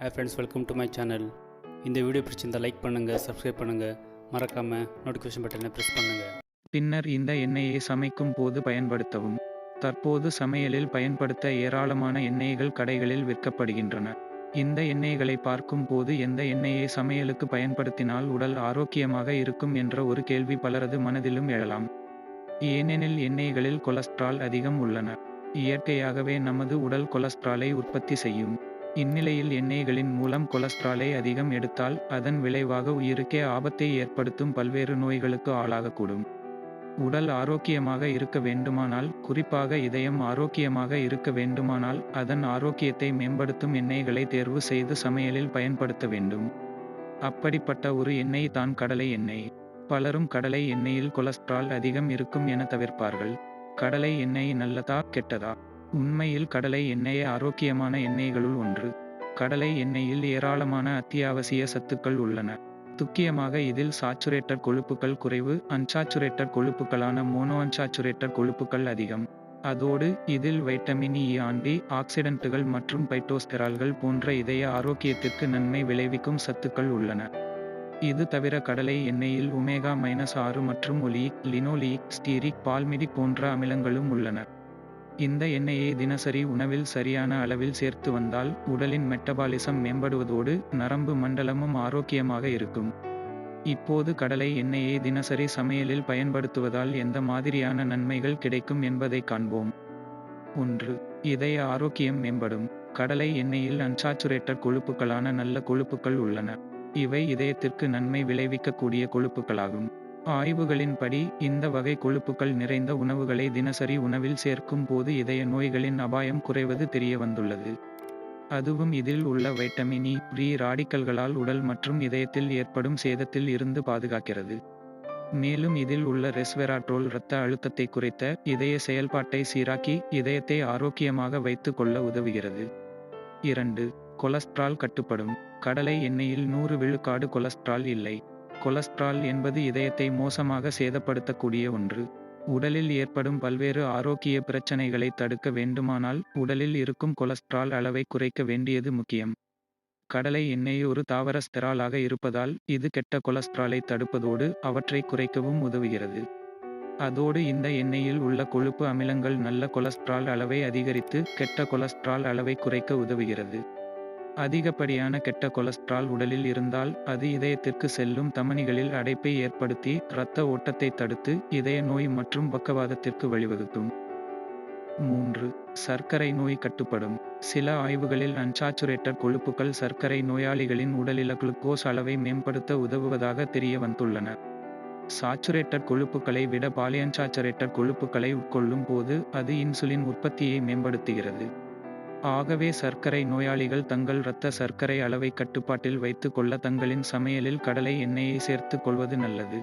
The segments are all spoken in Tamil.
Hey friends welcome to my channel இந்த வீடியோ பிடிச்சிருந்தால் லைக் பண்ணுங்கள் சப்ஸ்கிரைப் பண்ணுங்கள் மறக்காமல் நோட்டிஃபிகேஷன் பட்டனை ப்ரெஸ் பண்ணுங்கள் பின்னர் இந்த எண்ணெயை சமைக்கும் போது பயன்படுத்தவும். தற்போது சமையலில் பயன்படுத்த ஏராளமான எண்ணெய்கள் கடைகளில் விற்கப்படுகின்றன. இந்த எண்ணெய்களை பார்க்கும் போது எந்த எண்ணெயை சமையலுக்கு பயன்படுத்தினால் உடல் ஆரோக்கியமாக இருக்கும் என்ற ஒரு கேள்வி பலரது மனதிலும் எழலாம். ஏனெனில் எண்ணெய்களில் கொலஸ்ட்ரால் அதிகம் உள்ளன. இயற்கையாகவே நமது உடல் கொலஸ்ட்ராலை உற்பத்தி செய்யும். இந்நிலையில் எண்ணெய்களின் மூலம் கொலஸ்ட்ராலை அதிகம் எடுத்தால் அதன் விளைவாக உயிருக்கே ஆபத்தை ஏற்படுத்தும் பல்வேறு நோய்களுக்கு ஆளாகக்கூடும். உடல் ஆரோக்கியமாக இருக்க வேண்டுமானால் குறிப்பாக இதயம் ஆரோக்கியமாக இருக்க வேண்டுமானால் அதன் ஆரோக்கியத்தை மேம்படுத்தும் எண்ணெய்களை தேர்வு செய்து சமையலில் பயன்படுத்த வேண்டும். அப்படிப்பட்ட ஒரு எண்ணெய் தான் கடலை எண்ணெய். பலரும் கடலை எண்ணெயில் கொலஸ்ட்ரால் அதிகம் இருக்கும் என தவிர்ப்பார்கள். கடலை எண்ணெய் நல்லதா கெட்டதா? உண்மையில் கடலை எண்ணெய் ஆரோக்கியமான எண்ணெய்களுள் ஒன்று. கடலை எண்ணெயில் ஏராளமான அத்தியாவசிய சத்துக்கள் உள்ளன. முக்கியமாக இதில் சாச்சுரேட்டர் கொழுப்புகள் குறைவு அன்சாச்சுரேட்டர் கொழுப்புகளான மோனோ அன்சாச்சுரேட்டர் கொழுப்புகள் அதிகம். அதோடு இதில் வைட்டமின் இ ஆண்டி ஆக்சிடென்ட்டுகள் மற்றும் பைட்டோஸ்டெரால்கள் போன்ற இதய ஆரோக்கியத்திற்கு நன்மை விளைவிக்கும் சத்துக்கள் உள்ளன. இது தவிர கடலை எண்ணெயில் ஒமேகா மைனஸ் ஆறு மற்றும் ஒலிக் லினோலியிக் ஸ்டீரிக் பால்மிடி போன்ற அமிலங்களும் உள்ளன. இந்த எண்ணெயை தினசரி உணவில் சரியான அளவில் சேர்த்து வந்தால் உடலின் மெட்டபாலிசம் மேம்படுவதோடு நரம்பு மண்டலமும் ஆரோக்கியமாக இருக்கும். இப்போது கடலை எண்ணெயை தினசரி சமையலில் பயன்படுத்துவதால் எந்த மாதிரியான நன்மைகள் கிடைக்கும் என்பதை காண்போம். ஒன்று இதய ஆரோக்கியம் மேம்படும். கடலை எண்ணெயில் அன்சாச்சுரேட்டட் கொழுப்புகளான நல்ல கொழுப்புகள் உள்ளன. இவை இதயத்திற்கு நன்மை விளைவிக்கக்கூடிய கொழுப்புகளாகும். ஆய்வுகளின்படி இந்த வகை கொழுப்புகள் நிறைந்த உணவுகளை தினசரி உணவில் சேர்க்கும் போது இதய நோய்களின் அபாயம் குறைவது தெரிய வந்துள்ளது அதுவும் இதில் உள்ள வைட்டமின் இ ராடிக்கல்களால் உடல் மற்றும் இதயத்தில் ஏற்படும் சேதத்தில் இருந்து பாதுகாக்கிறது. மேலும் இதில் உள்ள ரெஸ்வெராட்ரோல் இரத்த அழுத்தத்தை குறைத்த இதய செயல்பாட்டை சீராக்கி இதயத்தை ஆரோக்கியமாக வைத்து கொள்ள உதவுகிறது. இரண்டு கொலஸ்ட்ரால் கட்டுப்படும். கடலை எண்ணெயில் நூறு விழுக்காடு கொலஸ்ட்ரால் இல்லை. கொலஸ்ட்ரால் என்பது இதயத்தை மோசமாக சேதப்படுத்தக்கூடிய ஒன்று. உடலில் ஏற்படும் பல்வேறு ஆரோக்கிய பிரச்சனைகளை தடுக்க வேண்டுமானால் உடலில் இருக்கும் கொலஸ்ட்ரால் அளவை குறைக்க வேண்டியது முக்கியம். கடலை எண்ணெய் ஒரு தாவர ஸ்டெராலாக இருப்பதால் இது கெட்ட கொலஸ்ட்ராலை தடுப்பதோடு அவற்றை குறைக்கவும் உதவுகிறது. அதோடு இந்த எண்ணெயில் உள்ள கொழுப்பு அமிலங்கள் நல்ல கொலஸ்ட்ரால் அளவை அதிகரித்து கெட்ட கொலஸ்ட்ரால் அளவை குறைக்க உதவுகிறது. அதிகப்படியான கெட்ட கொலஸ்ட்ரால் உடலில் இருந்தால் அது இதயத்திற்கு செல்லும் தமனிகளில் அடைப்பை ஏற்படுத்தி இரத்த ஓட்டத்தை தடுத்து இதய நோய் மற்றும் பக்கவாதத்திற்கு வழிவகுக்கும். மூன்று சர்க்கரை நோய் கட்டுப்படும். சில ஆய்வுகளில் அன்சாச்சுரேட்டட் கொழுப்புகள் சர்க்கரை நோயாளிகளின் உடலில குளுக்கோஸ் அளவை மேம்படுத்த உதவுவதாக தெரிய வந்துள்ளன. சாச்சுரேட்டட் கொழுப்புகளை விட பாலியன்சாச்சுரேட்டட் கொழுப்புகளை உட்கொள்ளும் போது அது இன்சுலின் உற்பத்தியை மேம்படுத்துகிறது. ஆகவே சர்க்கரை நோயாளிகள் தங்கள் இரத்த சர்க்கரை அளவை கட்டுப்பாட்டில் வைத்து கொள்ள தங்களின் சமையலில் கடலை எண்ணெயை சேர்த்து கொள்வது நல்லது.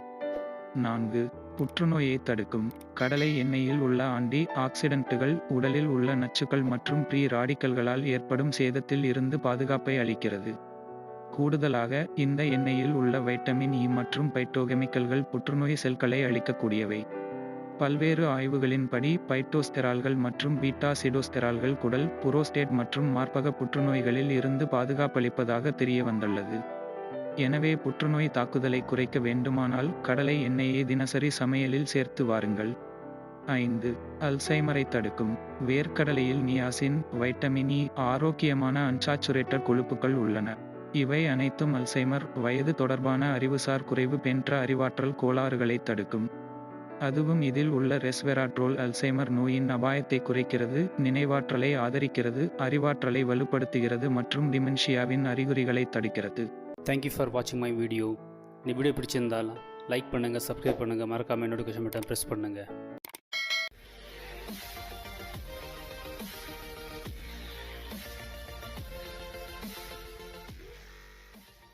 நான்கு புற்றுநோயை தடுக்கும். கடலை எண்ணெயில் உள்ள ஆண்டி ஆக்சிடென்ட்டுகள் உடலில் உள்ள நச்சுக்கள் மற்றும் ப்ரீ ராடிக்கல்களால் ஏற்படும் சேதத்தில் இருந்து பாதுகாப்பை அளிக்கிறது. கூடுதலாக இந்த எண்ணெயில் உள்ள வைட்டமின் இ மற்றும் பைட்டோகெமிக்கல்கள் புற்றுநோய் செல்களை அளிக்கக்கூடியவை பல்வேறு ஆய்வுகளின்படி பைட்டோஸ்டெரால்கள் மற்றும் பீட்டா சிடோஸ்டெரால்கள் குடல் புரோஸ்டேட் மற்றும் மார்பக புற்றுநோய்களில் இருந்து பாதுகாப்பளிப்பதாக தெரிய வந்துள்ளது எனவே புற்றுநோய் தாக்குதலை குறைக்க வேண்டுமானால் கடலை எண்ணெயை தினசரி சமையலில் சேர்த்து வாருங்கள். ஐந்து அல்சைமரை தடுக்கும். வேர்க்கடலையில் நியாசின் வைட்டமின் இ ஆரோக்கியமான அன்சாச்சுரேட்டட் கொழுப்புகள் உள்ளன. இவை அனைத்தும் அல்சைமர் வயது தொடர்பான அறிவுசார் குறைவு பெற்ற அறிவாற்றல் கோளாறுகளை தடுக்கும். அதுவும் இதில் உள்ள ரெஸ்வெராட்ரோல் அல்சைமர் நோயின் அபாயத்தை குறைக்கிறது நினைவாற்றலை ஆதரிக்கிறது அறிவாற்றலை வலுப்படுத்துகிறது மற்றும் டிமென்ஷியாவின் அறிகுறிகளை தடுக்கிறது. தேங்க்யூ ஃபார் வாட்சிங் மை வீடியோ இந்த வீடியோ பிடிச்சிருந்தால் லைக் பண்ணுங்கள் சப்ஸ்கிரைப் பண்ணுங்கள் மறக்காமல் நோட்டிஃபிகேஷன் பட்டன் ப்ரெஸ் பண்ணுங்கள்